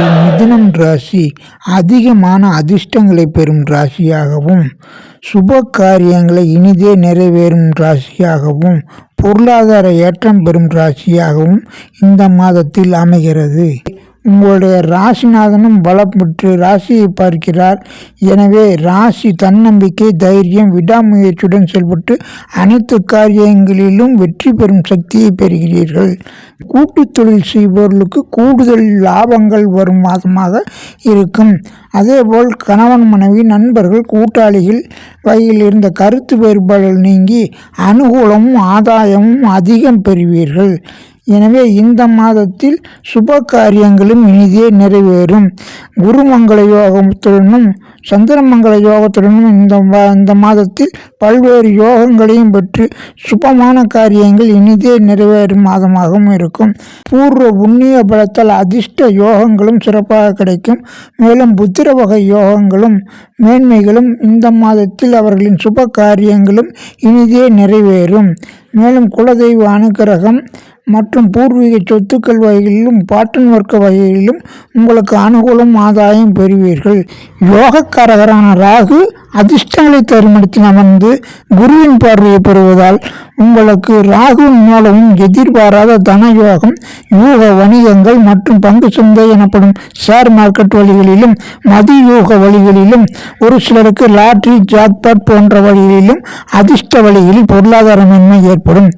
மாதத்தில் மிதுனம் ராசி அதிகமான அதிர்ஷ்டங்களை பெறும் ராசியாகவும் சுப காரியங்களை இனிதே நிறைவேறும் ராசியாகவும் பொருளாதார ஏற்றம் பெறும் ராசியாகவும் இந்த மாதத்தில் அமைகிறது. உங்களுடைய ராசிநாதனும் பலம் பெற்று ராசியை பார்க்கிறார். எனவே ராசி தன்னம்பிக்கை தைரியம் விடாமுயற்சியுடன் செயல்பட்டு அனைத்து காரியங்களிலும் வெற்றி பெறும் சக்தியை பெறுகிறீர்கள். கூட்டு தொழில் செய்பவர்களுக்கு கூடுதல் லாபங்கள் வரும் மாதமாக இருக்கும். அதேபோல் கணவன் மனைவி நண்பர்கள் கூட்டாளிகள் வகையில் இருந்த கருத்து வேறுபாடுகள் நீங்கி அனுகூலமும் ஆதாயமும் அதிகம் பெறுவீர்கள். எனவே இந்த மாதத்தில் சுப காரியங்களும் இனிதே நிறைவேறும். குருமங்கள யோகத்துடனும் சந்திரமங்கள யோகத்துடனும் இந்த இந்த மாதத்தில் பல்வேறு யோகங்களையும் பெற்று சுபமான காரியங்கள் இனிதே நிறைவேறும் மாதமாகவும் இருக்கும். பூர்வ புண்ணிய பலத்தால் அதிர்ஷ்ட யோகங்களும் சிறப்பாக கிடைக்கும். மேலும் புத்திர வகை யோகங்களும் மேன்மைகளும் இந்த மாதத்தில் அவர்களின் சுப காரியங்களும் இனிதே நிறைவேறும். மேலும் குலதெய்வ அனுகிரகம் மற்றும் பூர்வீக சொத்துக்கள் வகைகளிலும் பாட்டன் வர்க்க வகைகளிலும் உங்களுக்கு அனுகூலம் ஆதாயம் பெறுவீர்கள். யோகக்காரகரான ராகு அதிர்ஷ்டங்களை தருமிடத்தில் அமர்ந்து குருவின் பார்வையை பெறுவதால் உங்களுக்கு ராகுவின் மூலமும் எதிர்பாராத தன யோகம் யூக வணிகங்கள் மற்றும் பங்கு சந்தை எனப்படும் ஷேர் மார்க்கெட் வழிகளிலும் மதி யூக வழிகளிலும் ஒரு சிலருக்கு லாட்ரி ஜாக்பாட் போன்ற வழிகளிலும் அதிர்ஷ்ட வழிகளில் பொருளாதாரமின்மை ஏற்படும்.